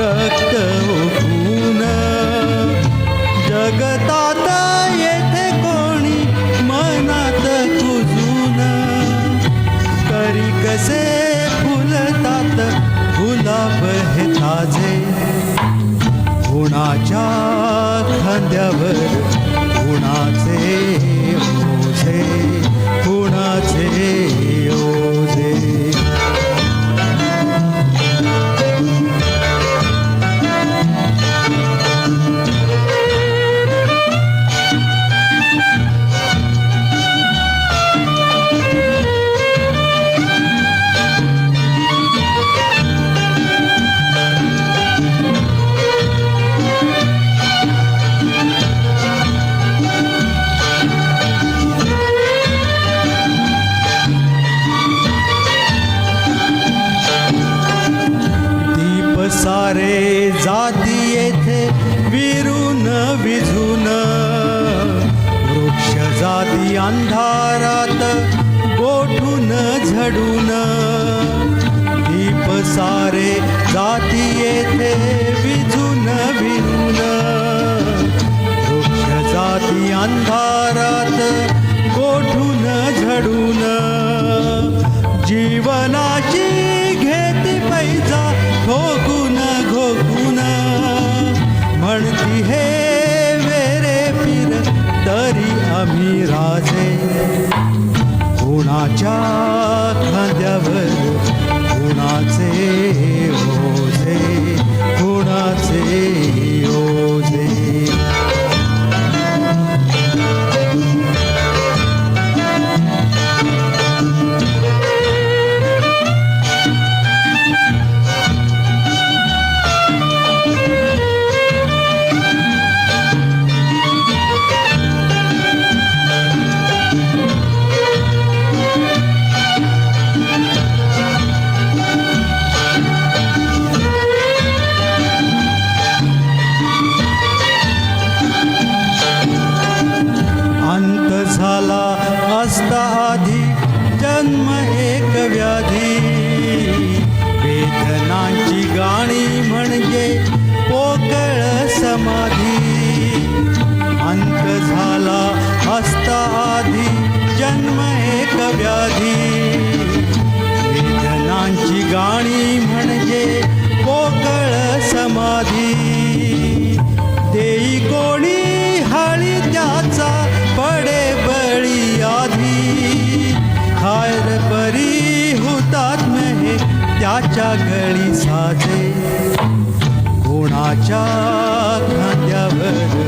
रक्त ओढून जगतात येथे कोणी मनात तुझून करी कसे फुलतात गुलाब हे ताजे. गुणाच्या खांद्यावर जाती येथे विरून विझून. वृक्ष जाती अंधारात गोठून झडून. दीप सारे जाती येथे विझून विझून. गुणाच्या खांद्यावर गुणाचे जन्म एक व्याधी. कोणाच्या गळी साजे कोणाच्या खांद्यावर